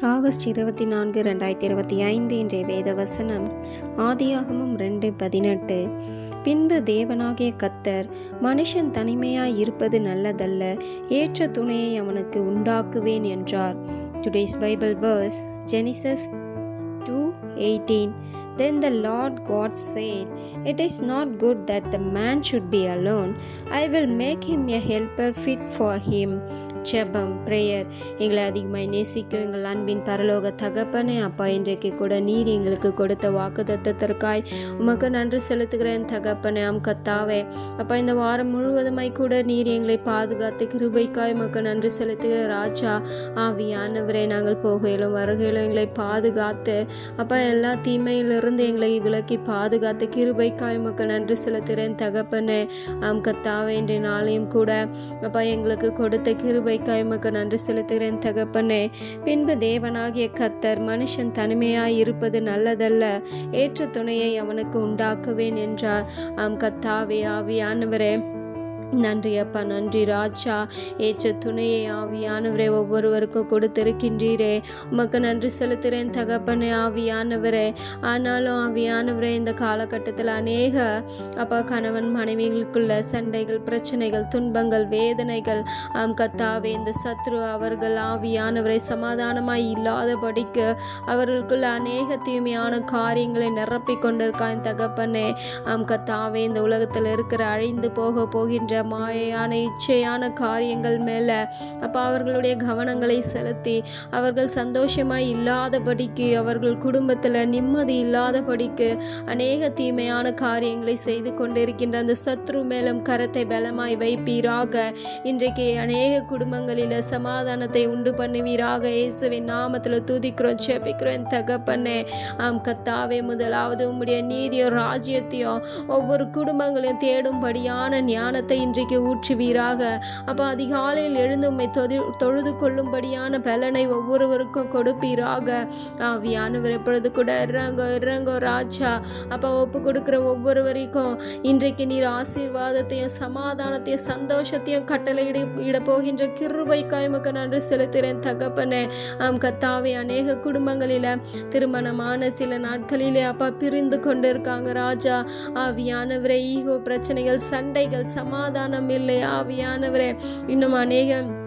August இருபத்தி நான்கு ரெண்டாயிரத்தி இருபத்தி ஐந்து இன்றைய வேத வசனம் ஆதியாகமும் ரெண்டு பதினெட்டு பின்பு தேவனாகிய கத்தர் மனுஷன் தனிமையாய் இருப்பது நல்லதல்ல ஏற்ற துணையை அவனுக்கு உண்டாக்குவேன் என்றார் today's Bible verse Genesis two eighteen Then the Lord God said, It is not good that the man should be alone. I will make him a helper fit for him. ஜெபம் ப்ரேயர் எங்களை அதிகமாக நேசிக்கும் எங்கள் அன்பின் பரலோக தகப்பனே அப்பா இன்றைக்கு கூட நீர் எங்களுக்கு கொடுத்த வாக்கு தத்தத்திற்காய் உமக்கு நன்றி செலுத்துகிறேன் தகப்பனே அம் கத்தாவே. அப்பா இந்த வாரம் முழுவதுமாய் கூட நீர் எங்களை பாதுகாத்து கிருபைக்காய் உமக்கு நன்றி செலுத்துகிற ராஜா ஆவியானவரே நாங்கள் போகையிலும் வருகையிலும் எங்களை பாதுகாத்து அப்பா எல்லா தீமையிலிருந்து எங்களை விலக்கி பாதுகாத்து கிருபைக்காய் உமக்கு நன்றி செலுத்துகிறேன் தகப்பனே அம் கத்தாவே. இன்றைய நாளையும் கூட அப்பா எங்களுக்கு கொடுத்த கிருபை கிருபைக்காய் உமக்கு நன்றி செலுத்துகிறேன் தகப்பனே. பின்பு தேவனாகிய கத்தர் மனுஷன் தனிமையாய் இருப்பது நல்லதல்ல. ஏற்ற துணையை அவனுக்கு உண்டாக்குவேன் என்றார். ஆம் கத்தாவே ஆவியானவரே. நன்றி அப்பா நன்றி ராஜா. ஏற்ற துணையை ஆவியானவரே ஒவ்வொருவருக்கும் கொடுத்திருக்கின்றீரே. உமக்கு நன்றி செலுத்துகிறேன் தகப்பனே ஆவியானவரே. ஆனாலும் ஆவியானவரே இந்த காலகட்டத்தில் அநேக அப்பா கணவன் மனைவிகளுக்குள்ள சண்டைகள் பிரச்சனைகள் துன்பங்கள் வேதனைகள் ஆம் கத்தாவே இந்த சத்ரு அவர்கள் ஆவியானவரை சமாதானமாய் இல்லாதபடிக்கு அவர்களுக்குள்ள அநேக தூய்மையான காரியங்களை நிரப்பி கொண்டிருக்கான் தகப்பனே. ஆம் கத்தாவே இந்த உலகத்தில் இருக்கிற அழிந்து போக போகின்ற மாயையான இச்சையான காரியங்கள் மேலே அப்போ அவர்களுடைய கவனங்களை செலுத்தி அவர்கள் சந்தோஷமாக இல்லாதபடிக்கு அவர்கள் குடும்பத்தில் நிம்மதி இல்லாதபடிக்கு அநேக தீமையான காரியங்களை செய்து கொண்டிருக்கின்ற அந்த சத்ரு மேலும் கரத்தை பலமாய் வைப்பீராக. இன்றைக்கு அநேக குடும்பங்களில் சமாதானத்தை உண்டு பண்ணுவீராக. இயேசுவின் நாமத்தில் துதிக்கிறோம் செபிக்கிறோம் தகப்பண்ணே ஆம் கத்தாவே முதலாவது உம்முடைய நீதியோ ராஜ்யத்தையும் ஒவ்வொரு குடும்பங்களையும் தேடும்படியான ஞானத்தை இன்றைக்கு ஊற்றுவீராக. அப்போ அதிகாலையில் எழுந்து உம்மை தொதி தொழுது கொள்ளும்படியான பலனை ஒவ்வொருவருக்கும் கொடுப்பீராக. ஆவியானவர் எப்பொழுது கூட இறங்கோ இறங்கோ ராஜா. அப்போ ஒப்பு கொடுக்குற ஒவ்வொருவருக்கும் இன்றைக்கு நீர் ஆசீர்வாதத்தையும் சமாதானத்தையும் சந்தோஷத்தையும் கட்டளையிட இட போகின்ற கிருபை காய்முக்கு நன்றி செலுத்துகிறேன் தகப்பனே. ஆம் கத்தாவே அநேக குடும்பங்களில் திருமணமான சில நாட்களிலே அப்பா பிரிந்து கொண்டு இருக்காங்க ராஜா. ஆவியானவரை ஈகோ பிரச்சனைகள் சண்டைகள் சமாதானம் சமாதானம் இல்லை ஆவியானவரே. இன்னும் அநேகம்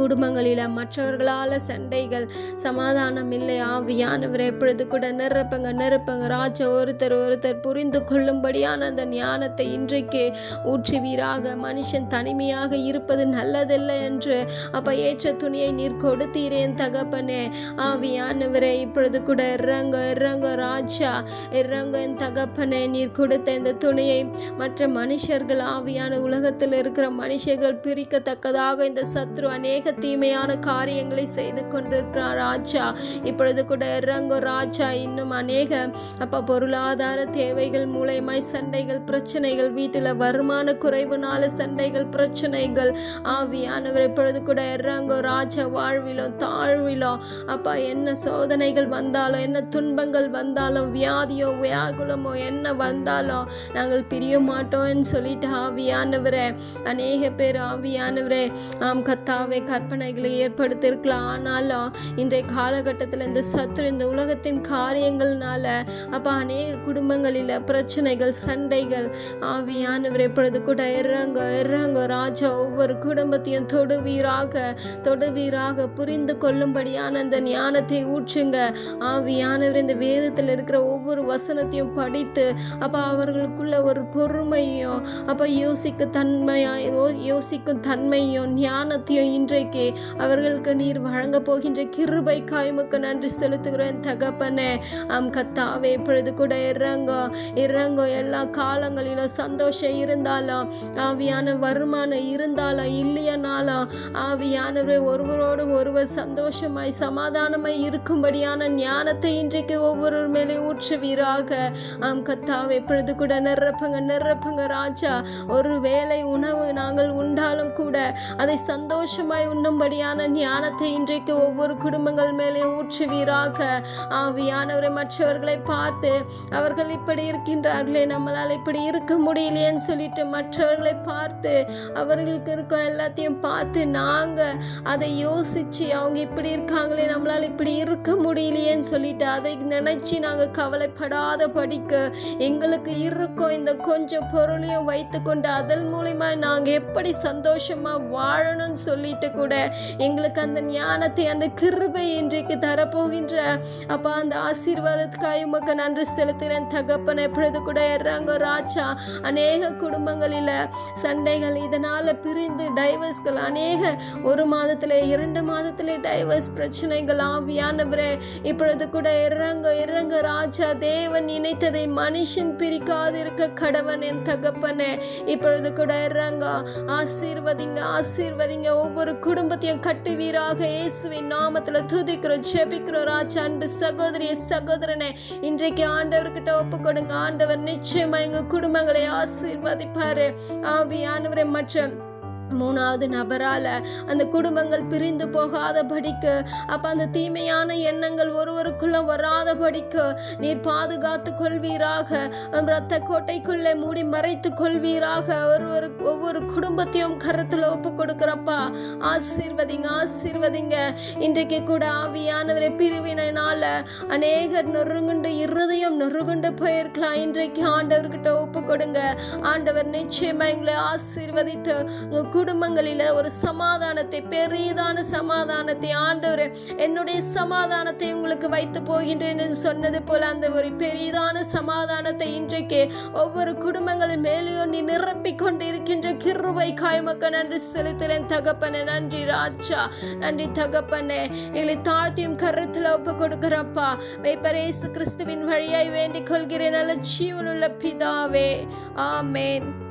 குடும்பங்களில் மற்றவர்களால் சண்டைகள் சமாதானம் இல்லை. ஆவியானவரை எப்பொழுது கூட நிரப்பங்க நிரப்பங்க. ராஜா ஒருத்தர் ஒருத்தர் புரிந்து கொள்ளும்படியான அந்த ஞானத்தை இன்றைக்கு ஊற்றுவீராக. மனுஷன் தனிமையாக இருப்பது நல்லதில்லை என்று அப்போ ஏற்ற துணியை நீர் கொடுத்தீரேன் தகப்பனே. ஆவியானவரே இப்பொழுது கூட இறங்க இறங்க ராஜா இறங்க என் தகப்பனே. நீர் கொடுத்த இந்த துணியை மற்ற மனுஷர்கள் ஆவியான உலகத்தில் இருக்கிற மனுஷர்கள் பிரிக்கத்தக்கதாக இந்த சத்ரு அநேக தீமையான காரியங்களை செய்து கொண்டிருக்கிறார் ராஜா. இப்பொழுது கூட இறங்கோ ராஜா. இன்னும் அநேக அப்போ பொருளாதார தேவைகள் மூலயமாய் சண்டைகள் பிரச்சனைகள் வீட்டில் வருமான குறைவுனால சண்டைகள் பிரச்சனைகள் ஆவியானவர் இப்பொழுது கூட இறங்கோ ராஜா. வாழ்விலோ தாழ்விலோ அப்பா என்ன சோதனைகள் வந்தாலும் என்ன துன்பங்கள் வந்தாலும் வியாதியோ வியாகுலமோ என்ன வந்தாலும் நாங்கள் பிரிய மாட்டோம்னு சொல்லிட்டு ஆவியானவரே அநேக பேர் ஆவியானவரே ஆம் கத்தாவே கற்பனைகளை ஏற்படுத்தியிருக்கலாம். ஆனாலும் இன்றைய காலகட்டத்தில் இந்த சத்துரு இந்த உலகத்தின் காரியங்கள்னால அப்போ அநேக குடும்பங்களில் பிரச்சனைகள் சண்டைகள் ஆவியானவர் எப்பொழுது கூட இறங்க இறங்க ராஜா ஒவ்வொரு குடும்பத்தையும் தொடுவீராக தொடுவீராக புரிந்து கொள்ளும்படியான அந்த ஞானத்தை ஊற்றுங்க. ஆவியானவர் இந்த வேதத்தில் இருக்கிற ஒவ்வொரு வசனத்தையும் படித்து அப்போ அவர்களுக்குள்ள ஒரு பொறுமையும் அப்போ யோசிக்க தன்மையாக யோசிக்கும் தன்மையும் ஞானத்தையும் இன்றைக்கு அவர்களுக்கு நீர் வழங்க போகின்ற கிருபை காய்முக்கு நன்றி செலுத்துகிறேன் தகப்பனே. ஆம் கத்தாவே இப்பொழுது கூட இறங்கோ இறங்கோ. எல்லா காலங்களிலும் சந்தோஷம் இருந்தாலும் ஆவியான வருமானம் இருந்தாலும் இல்லையனாலும் ஆவியானவரை ஒருவரோடு ஒருவர் சந்தோஷமாய் சமாதானமாய் இருக்கும்படியான ஞானத்தை இன்றைக்கு ஒவ்வொரு மேலே ஊற்றுவீராக. ஆம் கத்தாவே இப்பொழுது கூட நிரப்புங்க நிரப்புங்க ராஜா. ஒரு வேலை உணவு நாங்கள் உண்டாலும் கூட அதை சந்தோஷமாய் சுகமாய் உண்ணும்படியான ஞானத்தை இன்றைக்கு ஒவ்வொரு குடும்பங்கள் மேலேயும் ஊற்றுவீராக. ஆவியானவரை மற்றவர்களை பார்த்து அவர்கள் இப்படி இருக்கின்றார்களே நம்மளால் இப்படி இருக்க முடியலையேன்னு சொல்லிட்டு மற்றவர்களை பார்த்து அவர்களுக்கு இருக்க எல்லாத்தையும் பார்த்து நாங்கள் அதை யோசித்து அவங்க இப்படி இருக்காங்களே நம்மளால் இப்படி இருக்க முடியலையேன்னு சொல்லிட்டு அதை நினச்சி நாங்கள் கவலைப்படாத படிக்க எங்களுக்கு இருக்கும். இந்த கொஞ்சம் பொருளையும் வைத்துக்கொண்டு அதன் மூலிமா நாங்கள் எப்படி சந்தோஷமாக வாழணும்னு சொல்லிட்டு கூட எங்களுக்கு அந்த ஞானத்தை அந்த கிருபை இன்றைக்கு தரப்போகின்ற. அப்பா அந்த ஆசீர்வாதத்துக்காக உமக்கு நன்றி செலுத்துகிறேன். தகப்பனை எப்பொழுது கூட இறங்க ராஜா. அநேக குடும்பங்களில் சண்டைகள் இதனால் பிரிந்து டைவர்ஸ்கள் அநேக ஒரு மாதத்தில் இரண்டு மாதத்தில் டைவர்ஸ் பிரச்சனைகள் ஆவியானவரே. இப்பொழுது கூட இறங்க இறங்க ராஜா. தேவன் நினைத்ததை மனுஷன் பிரிக்காது இருக்க கடவன் என் தகப்பனே. இப்பொழுது கூட இறங்க ஆசீர்வதிங்க ஆசீர்வதிங்க. ஒவ்வொரு குடும்பத்தையும் கட்டுவீராக இயேசுவின் நாமத்தில் துதிக்கிறோம் ஜெபிக்கிறோம். ராஜா அன்பு சகோதரிய சகோதரனை இன்றைக்கு ஆண்டவர்கிட்ட ஒப்பு கொடுங்க ஆண்டவர் நிச்சயமா எங்கள் குடும்பங்களை ஆசீர்வதிப்பாரு. ஆவியானவரை மற்ற மூணாவது நபரால அந்த குடும்பங்கள் பிரிந்து போகாத படிக்கு அப்ப அந்த தீமையான எண்ணங்கள் ஒருவருக்குள்ள வராத படிக்கு நீர் பாதுகாத்து கொள்வீராக ரத்த கோட்டைக்குள்ளே மூடி மறைத்து கொள்வீராக ஒருவர் ஒவ்வொரு குடும்பத்தையும் கருத்துல ஒப்பு கொடுக்குறப்பா. ஆசீர்வதிங்க ஆசீர்வதிங்க. இன்றைக்கு கூட ஆவியானவரை பிரிவினால அநேகர் நொறுங்குண்டு இருதயம் நொறுகுண்டு போயிருக்கலாம். இன்றைக்கு ஆண்டவர்கிட்ட ஒப்பு கொடுங்க. ஆண்டவர் நிச்சயமா எங்களை ஆசீர்வதித்து குடும்பங்களில் ஒரு சமாதானத்தை பெரியதான சமாதானத்தை ஆண்டவர் என்னுடைய சமாதானத்தை உங்களுக்கு வைத்து போகின்றேன் என்று சொன்னது போல அந்த ஒரு பெரியதான சமாதானத்தை இன்றைக்கு ஒவ்வொரு குடும்பங்களின் மேலேயும் நீ நிரப்பிக் கொண்டிருக்கின்ற கிருவை கிருபை காய்மக்க நன்றி செலுத்துகிறேன். தகப்பனே நன்றி ராஜா நன்றி தகப்பனே. எங்களை தாழ்த்தியும் கருத்தில் ஒப்பு கொடுக்குறப்பா மெய்ப்பரேசு கிறிஸ்துவின் வழியாய் வேண்டிக் கொள்கிறேன். நல்ல ஜீவனுள்ள பிதாவே. ஆமேன்.